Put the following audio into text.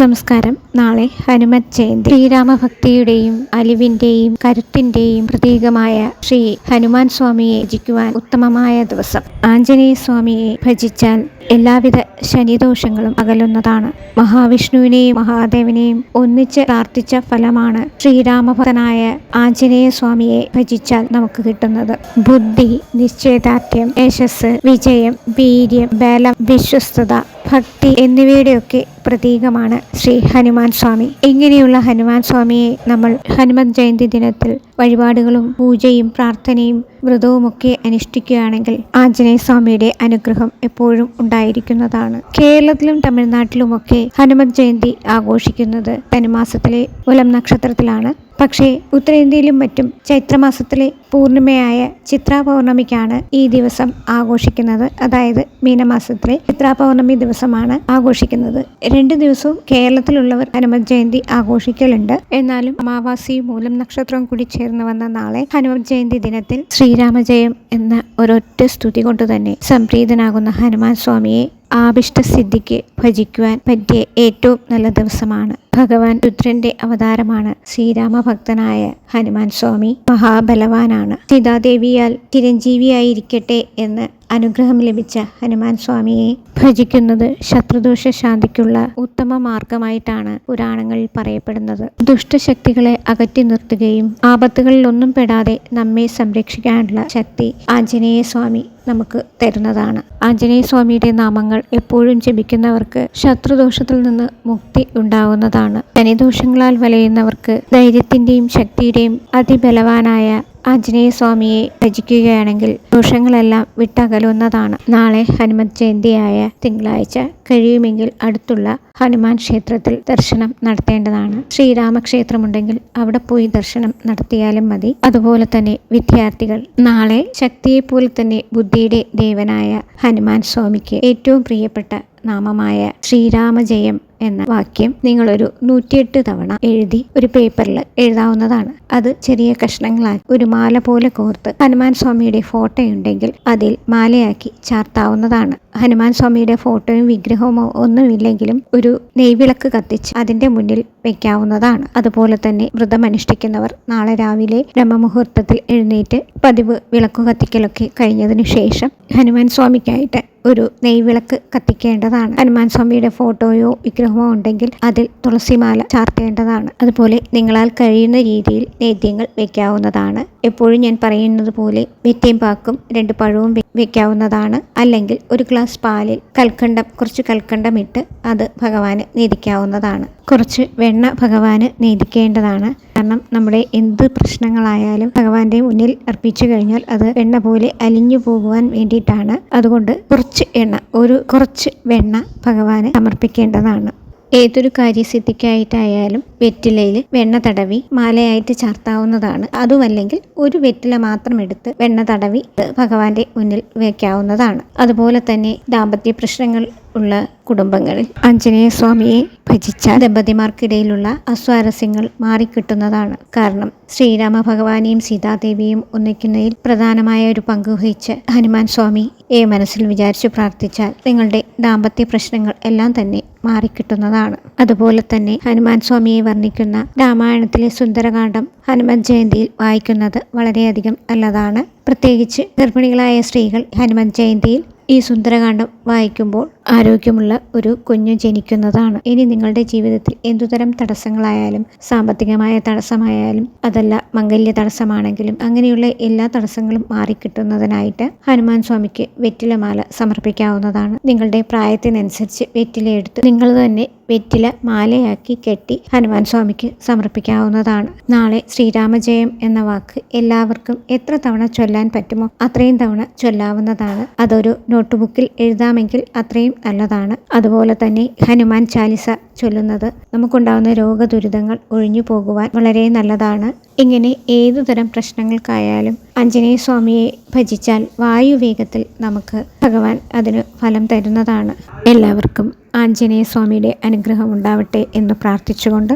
നമസ്കാരം. നാളെ ഹനുമത് ജയന്തി. ശ്രീരാമഭക്തിയുടെയും അലിവിന്റെയും കരുത്തിന്റെയും പ്രതീകമായ ശ്രീ ഹനുമാൻ സ്വാമിയെ ഭജിക്കുവാൻ ഉത്തമമായ ദിവസം. ആഞ്ജനേയ സ്വാമിയെ ഭജിച്ചാൽ എല്ലാവിധ ശനിദോഷങ്ങളും അകലുന്നതാണ്. മഹാവിഷ്ണുവിനെയും മഹാദേവനെയും ഒന്നിച്ച് പ്രാർത്ഥിച്ച ഫലമാണ് ശ്രീരാമഭക്തനായ ആഞ്ജനേയ സ്വാമിയെ ഭജിച്ചാൽ നമുക്ക് കിട്ടുന്നത്. ബുദ്ധി നിശ്ചയദാർഢ്യം യശസ് വിജയം വീര്യം ബലം വിശ്വസ്തത ഭക്തി എന്നിവയുടെയൊക്കെ പ്രതീകമാണ് ശ്രീ ഹനുമാൻ സ്വാമി. ഇങ്ങനെയുള്ള ഹനുമാൻ സ്വാമിയെ നമ്മൾ ഹനുമത് ജയന്തി ദിനത്തിൽ വഴിപാടുകളും പൂജയും പ്രാർത്ഥനയും വ്രതവുമൊക്കെ അനുഷ്ഠിക്കുകയാണെങ്കിൽ ആഞ്ജനേയ സ്വാമിയുടെ അനുഗ്രഹം എപ്പോഴും ഉണ്ടായിരിക്കുന്നതാണ്. കേരളത്തിലും തമിഴ്നാട്ടിലുമൊക്കെ ഹനുമത് ജയന്തി ആഘോഷിക്കുന്നത് ധനുമാസത്തിലെ ഉലം നക്ഷത്രത്തിലാണ്. പക്ഷേ ഉത്തരേന്ത്യയിലും മറ്റും ചൈത്രമാസത്തിലെ പൂർണിമയായ ചിത്രാ പൗർണമിക്കാണ് ഈ ദിവസം ആഘോഷിക്കുന്നത്. അതായത് മീനമാസത്തിലെ ചിത്രാ പൗർണമി ദിവസമാണ് ആഘോഷിക്കുന്നത്. രണ്ട് ദിവസവും കേരളത്തിലുള്ളവർ ഹനുമത് ജയന്തി ആഘോഷിക്കലുണ്ട്. എന്നാലും അമാവാസി മൂലം നക്ഷത്രം കൂടി ചേർന്ന് വന്ന നാളെ ഹനുമത് ജയന്തി ദിനത്തിൽ ശ്രീരാമജയം എന്ന ഒരൊറ്റ സ്തുതി കൊണ്ട് തന്നെ സംപ്രീതനാകുന്ന ഹനുമാൻ സ്വാമിയെ ആഭിഷ്ടസിദ്ധിക്ക് ഭജിക്കുവാൻ പറ്റിയ ഏറ്റവും നല്ല ദിവസമാണ്. ഭഗവാൻ രുദ്രന്റെ അവതാരമാണ്. ശ്രീരാമഭക്തനായ ഹനുമാൻ സ്വാമി മഹാബലവാനാണ്. സീതാദേവിയാൽ ചിരഞ്ജീവിയായിരിക്കട്ടെ എന്ന് അനുഗ്രഹം ലഭിച്ച ഹനുമാൻ സ്വാമിയെ ഭജിക്കുന്നത് ശത്രുദോഷ ശാന്തിക്കുള്ള ഉത്തമ മാർഗമായിട്ടാണ് പുരാണങ്ങളിൽ പറയപ്പെടുന്നത്. ദുഷ്ടശക്തികളെ അകറ്റി നിർത്തുകയും ആപത്തുകളിലൊന്നും പെടാതെ നമ്മെ സംരക്ഷിക്കാനുള്ള ശക്തി ആഞ്ജനേയ സ്വാമി നമുക്ക് തരുന്നതാണ്. ആഞ്ജനേയ സ്വാമിയുടെ നാമങ്ങൾ എപ്പോഴും ജപിക്കുന്നവർക്ക് ശത്രുദോഷത്തിൽ നിന്ന് മുക്തി ഉണ്ടാവുന്നതാണ്. ശനിദോഷങ്ങളാൽ വലയുന്നവർക്ക് ധൈര്യത്തിന്റെയും ശക്തിയുടെയും അതിബലവാനായ ആഞ്ജനേയ സ്വാമിയെ ഭജിക്കുകയാണെങ്കിൽ ദോഷങ്ങളെല്ലാം വിട്ടകലുന്നതാണ്. നാളെ ഹനുമത് ജയന്തിയായ തിങ്കളാഴ്ച കഴിയുമെങ്കിൽ അടുത്തുള്ള ഹനുമാൻ ക്ഷേത്രത്തിൽ ദർശനം നടത്തേണ്ടതാണ്. ശ്രീരാമക്ഷേത്രമുണ്ടെങ്കിൽ അവിടെ പോയി ദർശനം നടത്തിയാലും മതി. അതുപോലെ തന്നെ വിദ്യാർത്ഥികൾ നാളെ ശക്തിയെപ്പോലെ തന്നെ ബുദ്ധിയുടെ ദേവനായ ഹനുമാൻ സ്വാമിക്ക് ഏറ്റവും പ്രിയപ്പെട്ട നാമമായ ശ്രീരാമജയം എന്ന വാക്യം നിങ്ങളൊരു നൂറ്റിയെട്ട് തവണ എഴുതി ഒരു പേപ്പറിൽ എഴുതാവുന്നതാണ്. അത് ചെറിയ കഷ്ണങ്ങളാക്കി ഒരു മാല പോലെ കോർത്ത് ഹനുമാൻ സ്വാമിയുടെ ഫോട്ടോ ഉണ്ടെങ്കിൽ അതിൽ മാലയാക്കി ചാർത്താവുന്നതാണ്. ഹനുമാൻ സ്വാമിയുടെ ഫോട്ടോയും വിഗ്രഹമോ ഒന്നുമില്ലെങ്കിലും ഒരു നെയ്വിളക്ക് കത്തിച്ച് അതിന്റെ മുന്നിൽ വെക്കാവുന്നതാണ്. അതുപോലെ തന്നെ വ്രതം അനുഷ്ഠിക്കുന്നവർ നാളെ രാവിലെ ബ്രഹ്മമുഹൂർത്തത്തിൽ എഴുന്നേറ്റ് പതിവ് വിളക്ക് കത്തിക്കലൊക്കെ കഴിഞ്ഞതിനു ശേഷം ഹനുമാൻ സ്വാമിക്കായിട്ട് ഒരു നെയ്വിളക്ക് കത്തിക്കേണ്ടതാണ്. ഹനുമാൻ സ്വാമിയുടെ ഫോട്ടോയോ വിഗ്രഹമോ ഉണ്ടെങ്കിൽ അതിൽ തുളസിമാല ചാർത്തേണ്ടതാണ്. അതുപോലെ നിങ്ങളാൽ കഴിയുന്ന രീതിയിൽ നേദ്യങ്ങൾ വെക്കാവുന്നതാണ്. എപ്പോഴും ഞാൻ പറയുന്നത് പോലെ വെറ്റയും പാക്കും രണ്ട് പഴവും വെക്കാവുന്നതാണ്. അല്ലെങ്കിൽ ഒരു ഗ്ലാസ് പാലിൽ കൽക്കണ്ടം കുറച്ച് കൽക്കണ്ടം ഇട്ട് അത് ഭഗവാന് നേദിക്കാവുന്നതാണ്. കുറച്ച് വെണ്ണ ഭഗവാന് നേദിക്കേണ്ടതാണ്. കാരണം നമ്മുടെ എന്ത് പ്രശ്നങ്ങളായാലും ഭഗവാന്റെ മുന്നിൽ അർപ്പിച്ചു കഴിഞ്ഞാൽ അത് എണ്ണ പോലെ അലിഞ്ഞു പോകുവാൻ വേണ്ടിയിട്ടാണ്. അതുകൊണ്ട് കുറച്ച് എണ്ണ ഒരു കുറച്ച് വെണ്ണ ഭഗവാന് സമർപ്പിക്കേണ്ടതാണ്. ഏതൊരു കാര്യസിദ്ധിക്കായിട്ടായാലും വെറ്റിലയിൽ വെണ്ണ തടവി മാലയായിട്ട് ചാർത്താവുന്നതാണ്. അതുമല്ലെങ്കിൽ ഒരു വെറ്റില മാത്രം എടുത്ത് വെണ്ണ തടവി ഭഗവാന്റെ മുന്നിൽ വയ്ക്കാവുന്നതാണ് അതുപോലെ തന്നെ ദാമ്പത്യ പ്രശ്നങ്ങൾ ഉള്ള കുടുംബങ്ങളിൽ ആഞ്ജനേയ സ്വാമിയെ ഭജിച്ച ദമ്പതിമാർക്കിടയിലുള്ള അസ്വാരസ്യങ്ങൾ മാറിക്കിട്ടുന്നതാണ് കാരണം ശ്രീരാമ ഭഗവാനെയും സീതാദേവിയും ഒന്നിക്കുന്നതിൽ പ്രധാനമായ ഒരു പങ്ക് വഹിച്ച് ഹനുമാൻ സ്വാമി ഏ മനസ്സിൽ വിചാരിച്ചു പ്രാർത്ഥിച്ചാൽ നിങ്ങളുടെ ദാമ്പത്യ പ്രശ്നങ്ങൾ എല്ലാം തന്നെ മാറിക്കിട്ടുന്നതാണ്. അതുപോലെ തന്നെ ഹനുമാൻ സ്വാമിയെ വർണിക്കുന്ന രാമായണത്തിലെ സുന്ദരകാന്ഡം ഹനുമാൻ ജയന്തിയിൽ വായിക്കുന്നത് വളരെയധികം നല്ലതാണ്. പ്രത്യേകിച്ച് ഗർഭിണികളായ സ്ത്രീകൾ ഹനുമാൻ ജയന്തിയിൽ ഈ സുന്ദരകാന്ഡം വായിക്കുമ്പോൾ ആരോഗ്യമുള്ള ഒരു കുഞ്ഞു ജനിക്കുന്നതാണ്. ഇനി നിങ്ങളുടെ ജീവിതത്തിൽ എന്തുതരം തടസ്സങ്ങളായാലും സാമ്പത്തികമായ തടസ്സമായാലും അതല്ല മംഗല്യ തടസ്സമാണെങ്കിലും അങ്ങനെയുള്ള എല്ലാ തടസ്സങ്ങളും മാറിക്കിട്ടുന്നതിനായിട്ട് ഹനുമാൻ സ്വാമിക്ക് വെറ്റിലമാല സമർപ്പിക്കാവുന്നതാണ്. നിങ്ങളുടെ പ്രായത്തിനനുസരിച്ച് വെറ്റിലെടുത്ത് നിങ്ങൾ തന്നെ വെറ്റില മാലയാക്കി കെട്ടി ഹനുമാൻ സ്വാമിക്ക് സമർപ്പിക്കാവുന്നതാണ്. നാളെ ശ്രീരാമജയം എന്ന വാക്ക് എല്ലാവർക്കും എത്ര തവണ ചൊല്ലാൻ പറ്റുമോ അത്രയും തവണ ചൊല്ലാവുന്നതാണ്. അതൊരു നോട്ട്ബുക്കിൽ എഴുതാമെങ്കിൽ അത്രയും നല്ലതാണ് അതുപോലെ തന്നെ ഹനുമാൻ ചാലിസ ചൊല്ലുന്നത് നമുക്കുണ്ടാകുന്ന രോഗദുരിതങ്ങൾ ഒഴിഞ്ഞു പോകുവാൻ വളരെ നല്ലതാണ്. ഇങ്ങനെ ഏതു തരം പ്രശ്നങ്ങൾക്കായാലും ആഞ്ജനേയ സ്വാമിയെ ഭജിച്ചാൽ വായുവേഗത്തിൽ നമുക്ക് ഭഗവാൻ അതിന് ഫലം തരുന്നതാണ്. എല്ലാവർക്കും ആഞ്ജനേയ സ്വാമിയുടെ അനുഗ്രഹം ഉണ്ടാവട്ടെ എന്ന് പ്രാർത്ഥിച്ചുകൊണ്ട്